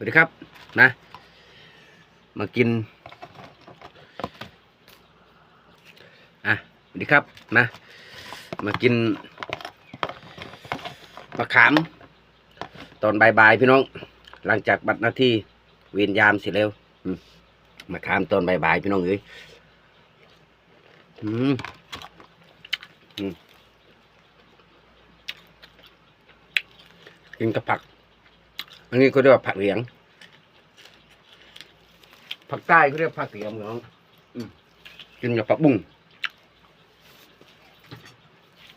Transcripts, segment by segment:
สวัสดีครับนะ มากินอะสวัสดีครับนะ มากินมะขาม ตอนบ่ายๆพี่น้อง หลังจากบัดหน้าที่เวียนยามเสร็จแล้วมมะขามตอนบ่ายๆพี่น้องเอ้ยอืมอืมกินกับผัก อันนี้ก็เรียกว่าผักเหลียงผักใต้เขาเรียกผักเหลียงน้องอืมกินกับผักบุ้ง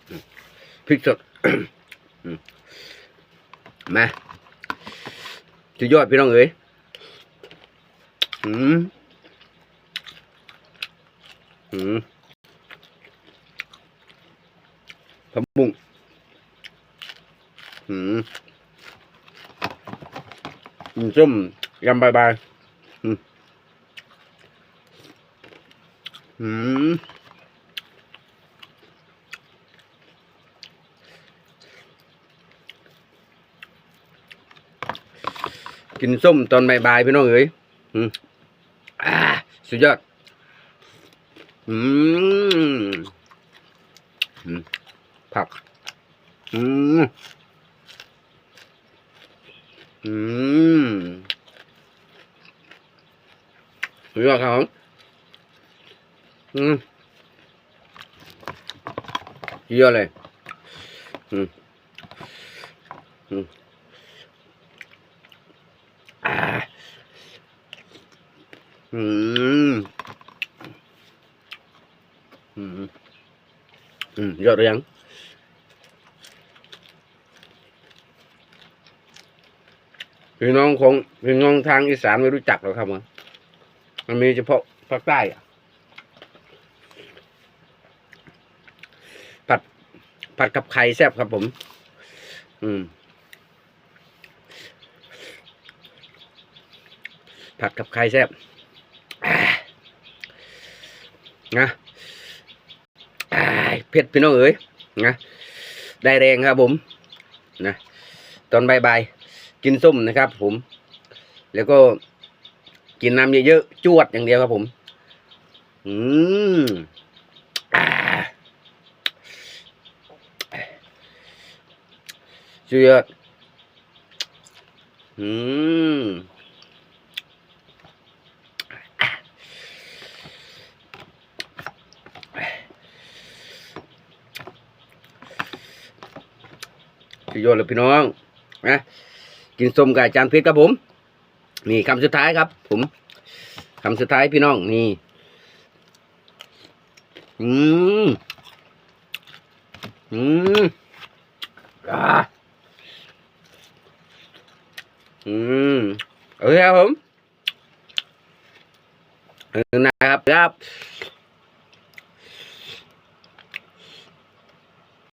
อืมพริกสดอืมมาสุดยอดพี่น้องเอ๋ยอืมอืมผักบุ้งอืม อืมส้มยำบายบายอืมอืมกินส้มตอนบ่ายๆพี่น้องเอ๋ยอืมอ่าสุดยอด อืมอืมผัก อืม อืม สุดยอดครับผมอืมสุดยอดเลยอืมอืมอ่าอืมอืมอืมยอดหรือยังพี่น้องคงพี่น้องทางอีสานไม่รู้จักหรอกครับมัน มันมีเฉพาะภาคใต้อะผัดผัดกับไข่แซ่บครับผม อืม ผัดกับไข่แซ่บนะเผ็ดพี่น้องเอ๋ยนะได้แรงครับผมนะตอนบ่ายๆกินส้มนะครับผม แล้วก็ กินน้ำเยอะๆจวดอย่างเดียวครับผม อืมอ่าสุดยอดอืมสุดยอดเลยพี่น้องนะกินส้มกับจารย์เพชรครับผม นี่คำสุดท้ายครับ ผมคำสุดท้ายพี่น้องนี่ อืม อืมอ่าอืมโอเคครับผมนะครับครับ